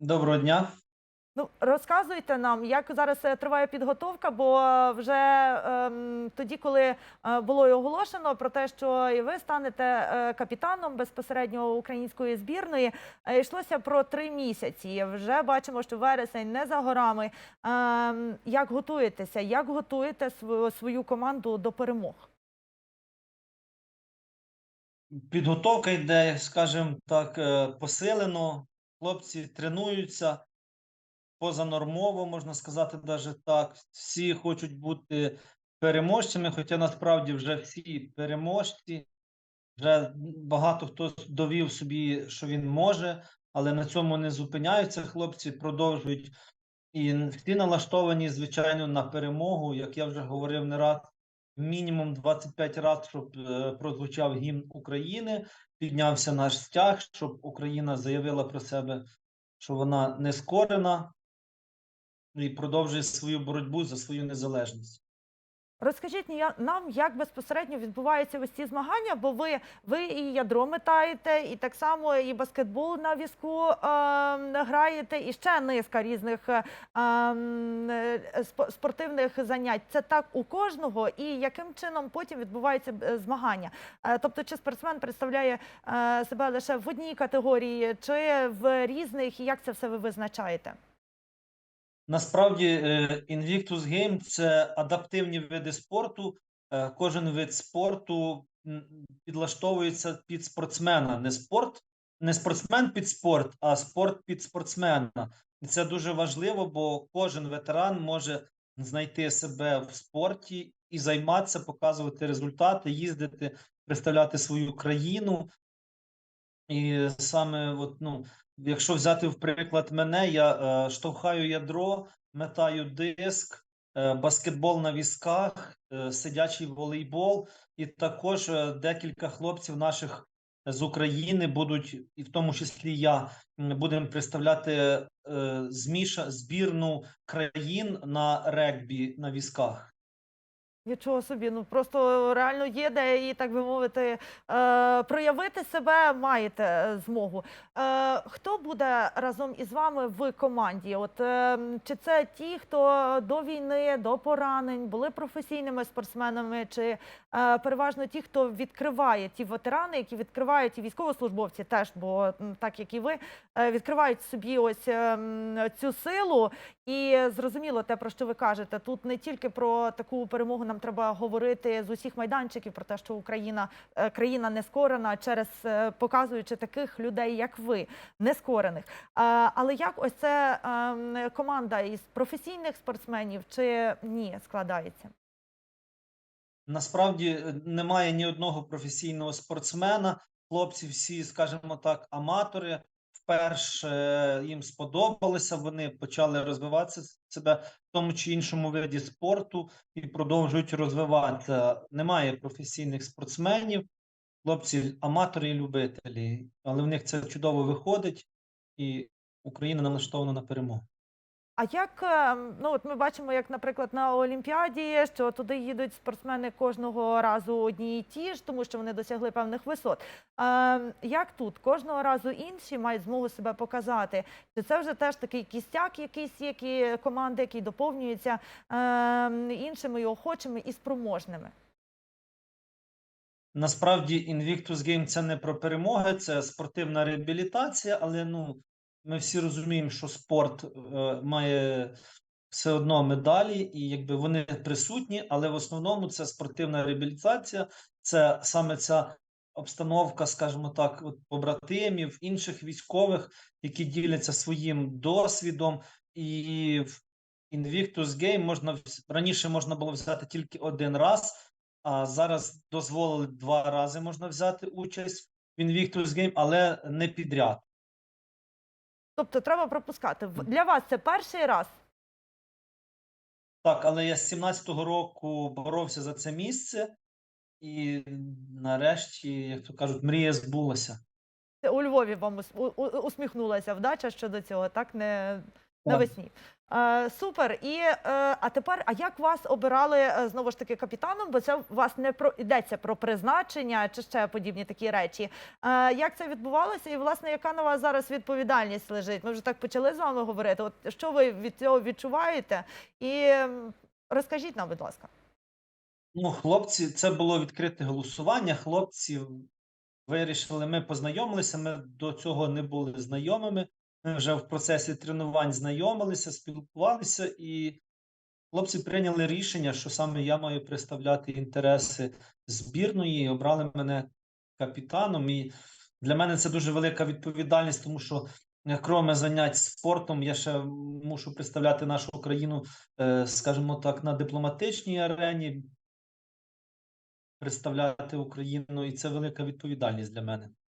Доброго дня. Ну, розказуйте нам, як зараз е, триває підготовка, бо е, вже ем, тоді, коли е, було і оголошено про те, що і ви станете капітаном безпосередньо української збірної, йшлося про три місяці. Вже бачимо, що вересень не за горами. Ем, як готуєтеся? Як готуєте свою, команду до перемог? Підготовка йде, скажімо так, посилено. Хлопці тренуються позанормово, можна сказати, навіть так. Всі хочуть бути переможцями, хоча насправді вже всі переможці. Вже багато хто довів собі, що він може, але на цьому не зупиняються. Хлопці продовжують і всі налаштовані, звичайно, на перемогу. Як я вже говорив не раз, мінімум 25 разів, щоб е, прозвучав гімн України, піднявся наш стяг, щоб Україна заявила про себе, що вона не скорена і продовжує свою боротьбу за свою незалежність. Розкажіть нам, як безпосередньо відбуваються ось ці змагання, бо ви, ви і ядро метаєте, і так само і баскетбол на візку е, граєте, і ще низка різних е, ем, е, спо- спортивних занять. Це так у кожного, і яким чином потім відбуваються е, змагання? Е, тобто, чи спортсмен представляє себе лише в одній категорії, чи в різних, і як це все ви визначаєте? Насправді, е, Invictus Game – це адаптивні види спорту. Е, Кожен вид спорту підлаштовується під спортсмена. Не спорт, не спортсмен під спорт, а спорт під спортсмена. І це дуже важливо, бо кожен ветеран може знайти себе в спорті і займатися, показувати результати, їздити, представляти свою країну. І саме, от, ну, якщо взяти в приклад мене, я е, штовхаю ядро, метаю диск, е, баскетбол на візках, е, сидячий волейбол, і також е, декілька хлопців наших з України будуть, і в тому числі я, будемо представляти е, зміша, збірну країн на регбі на візках. Нічого собі, ну просто реально є де і так би мовити, е, проявити себе маєте е, змогу. Е, хто буде разом із вами в команді? От е, чи це ті, хто до війни, до поранень були професійними спортсменами, чи е, переважно ті, хто відкриває ті ветерани, які відкривають і військовослужбовці теж, бо так як і ви, е, відкривають собі ось е, цю силу і зрозуміло те, про що ви кажете. Тут не тільки про таку перемогу нам треба говорити з усіх майданчиків, про те, що Україна е, країна нескорена, через е, показуючи таких людей, як ви, нескорених. А, Але як ось це ем, команда із професійних спортсменів чи ні складається? Насправді е, немає ні одного професійного спортсмена. Хлопці всі, скажімо так, аматори. Вперше е, їм сподобалося, вони почали розвиватися себе в тому чи іншому виді спорту і продовжують розвиватися. Немає професійних спортсменів, хлопці аматори і любителі, але в них це чудово виходить, і Україна налаштована на перемогу. А як е, ну от ми бачимо, як, наприклад, на Олімпіаді, що туди їдуть спортсмени кожного разу одні і ті ж, тому що вони досягли певних висот. Е, як тут кожного разу інші мають змогу себе показати? Чи це вже теж такий кістяк, якийсь які команди, які доповнюються е, іншими і охочими і спроможними? Насправді Invictus Game це не про перемоги, це спортивна реабілітація, але ну ми всі розуміємо, що спорт е, має все одно медалі, і якби вони присутні, але в основному це спортивна реабілітація, це саме ця обстановка, скажімо так, от побратимів, інших військових, які діляться своїм досвідом, і в Invictus Game можна раніше можна було взяти тільки один раз. А зараз дозволили два рази можна взяти участь в Invictus Game, але не підряд. Тобто треба пропускати. Для вас це перший раз. Так, але я з 17-го року боровся за це місце, і нарешті, як то кажуть, мрія збулася. Це У Львові вам усміхнулася вдача щодо цього, так не Навесні. Е, супер. І е, а тепер, а як вас обирали е, знову ж таки капітаном? Бо це у вас не про йдеться про призначення чи ще подібні такі речі. Е, як це відбувалося? І власне, яка на вас зараз відповідальність лежить? Ми вже так почали з вами говорити. От що ви від цього відчуваєте? І розкажіть нам, будь ласка. Ну, хлопці, це було відкрите голосування. Хлопці вирішили, ми познайомилися. Ми до цього не були знайомими. Ми вже в процесі тренувань знайомилися, спілкувалися, і хлопці прийняли рішення, що саме я маю представляти інтереси збірної, і обрали мене капітаном. І для мене це дуже велика відповідальність, тому що е, кроме занять спортом, я ще мушу представляти нашу країну, е, скажімо так, на дипломатичній арені, представляти Україну, і це велика відповідальність для мене.